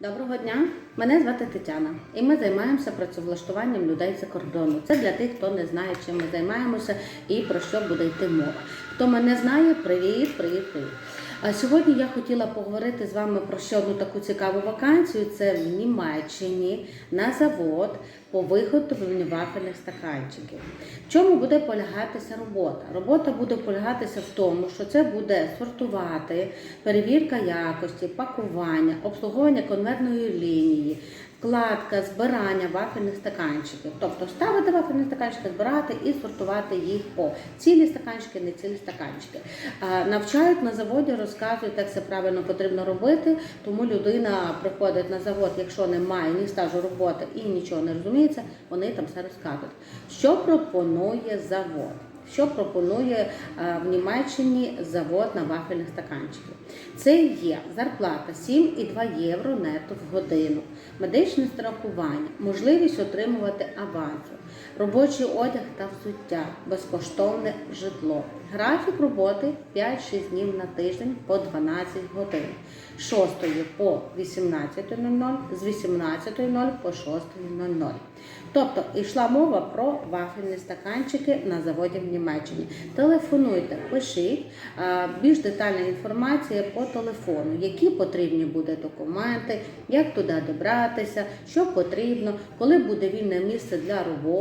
Доброго дня, мене звати Тетяна, і ми займаємося працевлаштуванням людей за кордону. Це для тих, хто не знає, чим ми займаємося і про що буде йти мова. Хто мене знає, привіт, привіт, привіт. Сьогодні я хотіла поговорити з вами про ще одну таку цікаву вакансію. Це в Німеччині на завод по виготовленню вафельних стаканчиків. В чому буде полягатися робота? Робота буде полягатися в тому, що це буде сортувати, перевірка якості, пакування, обслуговування конвертної лінії, вкладка, збирання вафельних стаканчиків. Тобто ставити вафельні стаканчики, збирати і сортувати їх по цілі стаканчики, не цілі стаканчики. Навчають на заводі, розказують, як це правильно потрібно робити. Тому людина приходить на завод, якщо не має ні стажу роботи і нічого не розуміється, вони там все розказують. Що пропонує завод? Що пропонує е, в Німеччині завод на вафельних стаканчиків? Це є зарплата 7,2 євро нетто в годину, медичне страхування, можливість отримувати авансу, робочий одяг та взуття, безкоштовне житло. Графік роботи 5-6 днів на тиждень по 12 годин. З 6 по 18.00, з 18.00 по 6.00. Тобто йшла мова про вафельні стаканчики на заводі в Німеччині. Телефонуйте, пишіть більш детальна інформація по телефону, які потрібні будуть документи, як туди добратися, що потрібно, коли буде вільне місце для роботи,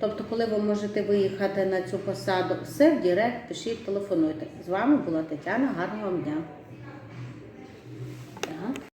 тобто, коли ви можете виїхати на цю посаду, все в Дірект, пишіть, телефонуйте. З вами була Тетяна. Гарного вам дня!